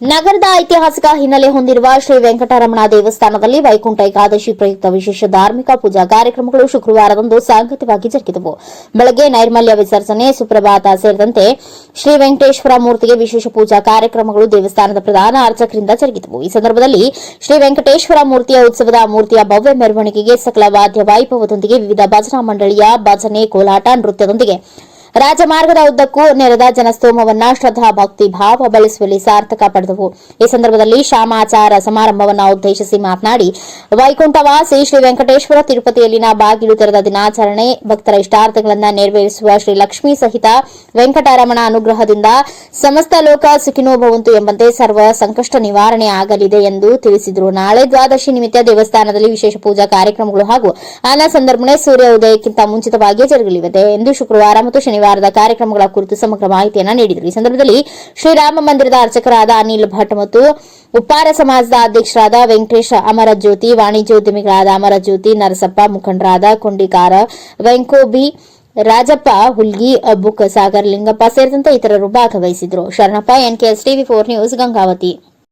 ನಗರದ ಐತಿಹಾಸಿಕ ಹಿನ್ನೆಲೆ ಹೊಂದಿರುವ ಶ್ರೀ ವೆಂಕಟರಮಣ ದೇವಸ್ಥಾನದಲ್ಲಿ ವೈಕುಂಠ ಏಕಾದಶಿ ಪ್ರಯುಕ್ತ ವಿಶೇಷ ಧಾರ್ಮಿಕ ಪೂಜಾ ಕಾರ್ಯಕ್ರಮಗಳು ಶುಕ್ರವಾರದಂದು ಸಾಂಗತ್ಯವಾಗಿ ಜರುಗಿದವು. ಬೆಳಗ್ಗೆ ನೈರ್ಮಲ್ಯ ವಿಸರ್ಜನೆ, ಸುಪ್ರಭಾತ ಸೇರಿದಂತೆ ಶ್ರೀ ವೆಂಕಟೇಶ್ವರ ಮೂರ್ತಿಗೆ ವಿಶೇಷ ಪೂಜಾ ಕಾರ್ಯಕ್ರಮಗಳು ದೇವಸ್ಥಾನದ ಪ್ರಧಾನ ಅರ್ಚಕರಿಂದ ಜರುಗಿದವು. ಈ ಸಂದರ್ಭದಲ್ಲಿ ಶ್ರೀ ವೆಂಕಟೇಶ್ವರ ಮೂರ್ತಿಯ ಉತ್ಸವದ ಮೂರ್ತಿಯ ಭವ್ಯ ಮೆರವಣಿಗೆಗೆ ಸಕಲ ವಾದ್ಯ ವೈಭವದೊಂದಿಗೆ ವಿವಿಧ ಭಜನಾ ಮಂಡಳಿಯ ಭಜನೆ, ಕೋಲಾಟ, ನೃತ್ಯದೊಂದಿಗೆ ರಾಜಮಾರ್ಗದ ಉದ್ದಕ್ಕೂ ನೆರೆದ ಜನಸ್ತೋಮವನ್ನ ಶ್ರದ್ಧಾ, ಭಕ್ತಿ, ಭಾವ ಬೆಳೆಸುವಲ್ಲಿ ಸಾರ್ಥಕ ಪಡೆದವು. ಈ ಸಂದರ್ಭದಲ್ಲಿ ಶಾಮಾಚಾರ ಸಮಾರಂಭವನ್ನು ಉದ್ದೇಶಿಸಿ ಮಾತನಾಡಿ, ವೈಕುಂಠವಾಸಿ ಶ್ರೀ ವೆಂಕಟೇಶ್ವರ ತಿರುಪತಿಯಲ್ಲಿನ ಬಾಗಿಲು ತೆರೆದ ದಿನಾಚರಣೆ, ಭಕ್ತರ ಇಷ್ಟಾರ್ಥಗಳನ್ನು ನೆರವೇರಿಸುವ ಶ್ರೀ ಲಕ್ಷ್ಮೀ ಸಹಿತ ವೆಂಕಟರಮಣ ಅನುಗ್ರಹದಿಂದ ಸಮಸ್ತ ಲೋಕ ಸುಖಿನೋ ಭವಂತು ಎಂಬಂತೆ ಸರ್ವ ಸಂಕಷ್ಟ ನಿವಾರಣೆ ಆಗಲಿದೆ ಎಂದು ತಿಳಿಸಿದರು. ನಾಳೆ ದ್ವಾದಶಿ ನಿಮಿತ್ತ ದೇವಸ್ಥಾನದಲ್ಲಿ ವಿಶೇಷ ಪೂಜಾ ಕಾರ್ಯಕ್ರಮಗಳು ಹಾಗೂ ಅನ್ನ ಸಂದರ್ಭಣೆ ಸೂರ್ಯ ಉದಯಕ್ಕಿಂತ ಮುಂಚಿತವಾಗಿಯೇ ಜರುಗಲಿವೆ. ಎಂದು ಶುಕ್ರವಾರ ಮತ್ತು ಶನಿವಾರದ ಕಾರ್ಯಕ್ರಮಗಳ ಕುರಿತು ಸಮಗ್ರ ಮಾಹಿತಿಯನ್ನು ನೀಡಿದರು. ಈ ಸಂದರ್ಭದಲ್ಲಿ ಶ್ರೀರಾಮ ಮಂದಿರದ ಅರ್ಚಕರಾದ ಅನಿಲ್ ಭಟ್ ಮತ್ತು ಉಪ್ಪಾರ ಸಮಾಜದ ಅಧ್ಯಕ್ಷರಾದ ವೆಂಕಟೇಶ ಅಮರಜ್ಯೋತಿ ವಾಣಿಜ್ಯೋದ್ಯಮಿಗಳಾದ ಅಮರಜ್ಯೋತಿ, ನರಸಪ್ಪ ಮುಖಂಡರಾದ ಕೊಂಡಿಕಾರ ವೆಂಕೋಬಿ ರಾಜಪ್ಪ, ಹುಲ್ಗಿ ಅಬ್ಬುಕ್ ಸಾಗರ್, ಲಿಂಗಪ್ಪ ಸೇರಿದಂತೆ ಇತರರು ಭಾಗವಹಿಸಿದರು Sharanappa, NKS TV four news, Gangavathi.